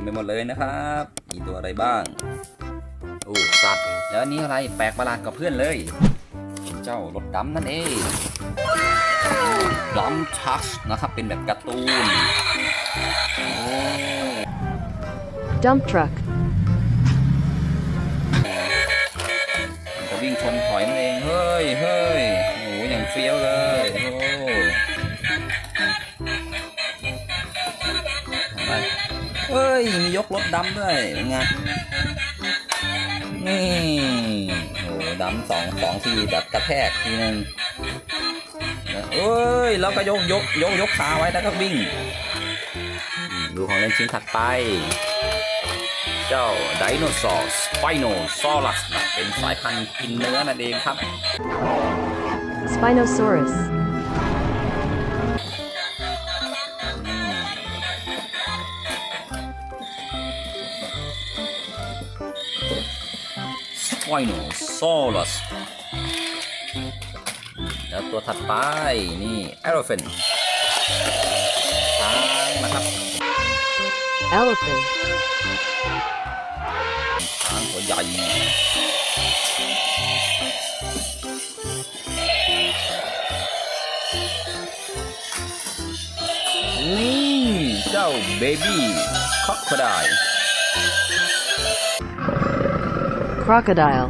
มไปหมดเลยนะครับ มีตัวอะไรบ้างโอ้สัตว์แล้วอันนี้อะไรแปลกประหลาดกับเพื่อนเลย เจ้ารถดำนั่นเองดำทัชนะครับเป็นแบบการ์ตูนโอ้ Dump truck. มันจะวิ่งชนถอยมันเอง เฮ้ยเฮ้ยโอ้โหอย่างเฟี้ยวเลย เฮ้ย มียกรถดำด้วยเป็นไงนี่โอ้โหดำสองสองทีแบบกระแทกทีนึงเอ้ย แล้วก็ยกยกยกยกขาไว้แล้วก็วิ่ง ดูของเล่นชิ้นถัดไป เจ้าไดโนเสาร์สไปโนซอรัสเป็นสายพันธุ์กินเนื้อนั่นเองครับ Spinosaurus. สไปโนซอรัสแล้วตัวถัดไป นี่เอโรเฟนช้างนะครับ Elephant. ช้างตัวใหญ่นี่ เจ้าเบบี้คอ c ค o ได Crocodile.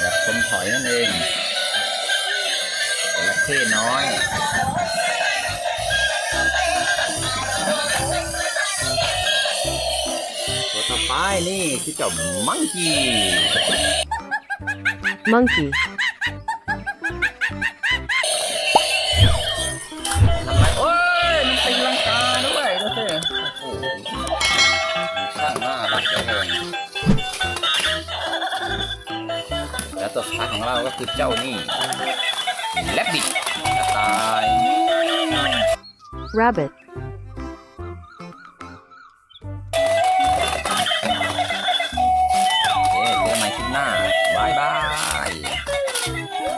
แบบชมถอยนั่นเองจระเข้น้อยตัวต่อไปนี่คือเจ้ามังกี้ Monkey. งแล้วตัวสุดท้ายของเราก็คือเจ้านี่แลบบิดต่าย Rabbit.